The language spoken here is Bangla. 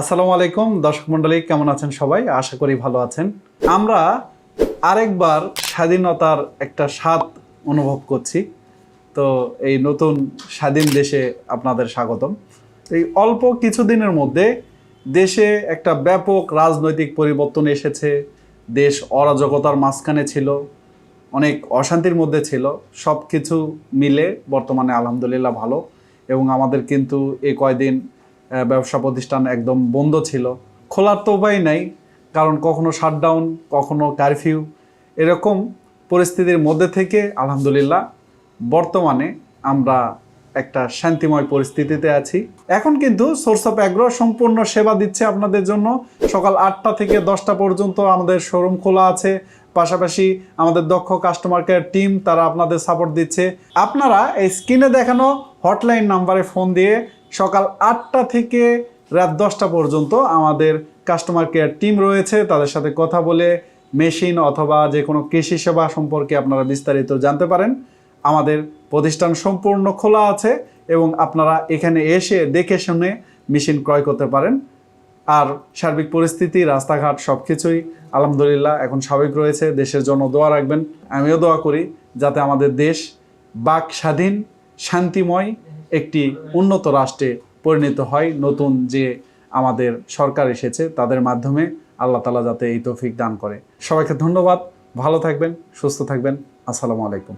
আসসালামু আলাইকুম, দর্শক মণ্ডলী, কেমন আছেন সবাই? আশা করি ভালো আছেন। আমরা আরেকবার স্বাধীনতার একটা স্বাদ অনুভব করছি। তো এই নতুন স্বাধীন দেশে আপনাদের স্বাগতম। এই অল্প কিছুদিনের মধ্যে দেশে একটা ব্যাপক রাজনৈতিক পরিবর্তন এসেছে। দেশ অরাজকতার মাঝখানে ছিল, অনেক অশান্তির মধ্যে ছিল। সব কিছু মিলে বর্তমানে আলহামদুলিল্লাহ ভালো এবং আমাদের কিন্তু এই কয়দিন ব্যবসা প্রতিষ্ঠান একদম বন্ধ ছিল। খোলার তো উপায় নাই, কারণ কখনো শাটডাউন কখনো কারফিউ এরকম পরিস্থিতির মধ্যে থেকে আলহামদুলিল্লাহ বর্তমানে আমরা একটা শান্তিময় পরিস্থিতিতে আছি। এখন কিন্তু সোর্স অফ অ্যাগ্রো সম্পূর্ণ সেবা দিচ্ছে আপনাদের জন্য। সকাল আটটা থেকে দশটা পর্যন্ত আমাদের শোরুম খোলা আছে। পাশাপাশি আমাদের দক্ষ কাস্টমার কেয়ার টিম তারা আপনাদের সাপোর্ট দিচ্ছে। আপনারা এই স্ক্রিনে দেখানো হটলাইন নাম্বারে ফোন দিয়ে সকাল আটটা থেকে রাত দশটা পর্যন্ত আমাদের কাস্টমার কেয়ার টিম রয়েছে। তাদের সাথে কথা বলে মেশিন অথবা যে কোনো কৃষি সেবা সম্পর্কে আপনারা বিস্তারিত জানতে পারেন। আমাদের প্রতিষ্ঠান সম্পূর্ণ খোলা আছে এবং আপনারা এখানে এসে দেখে শুনে মেশিন ক্রয় করতে পারেন। আর সার্বিক পরিস্থিতি, রাস্তাঘাট সব কিছুই আলহামদুলিল্লাহ এখন স্বাভাবিক রয়েছে। দেশের জন্য দোয়া রাখবেন। আমিও দোয়া করি যাতে আমাদের দেশ বাক স্বাধীন, শান্তিময় একটি উন্নত রাষ্ট্রে পরিণত হয়, নতুন যে আমাদের সরকার এসেছে তাদের মাধ্যমে আল্লাহ তালা যাতে এই তৌফিক দান করে। সবাইকে ধন্যবাদ, ভালো থাকবেন, সুস্থ থাকবেন, আসসালামু আলাইকুম।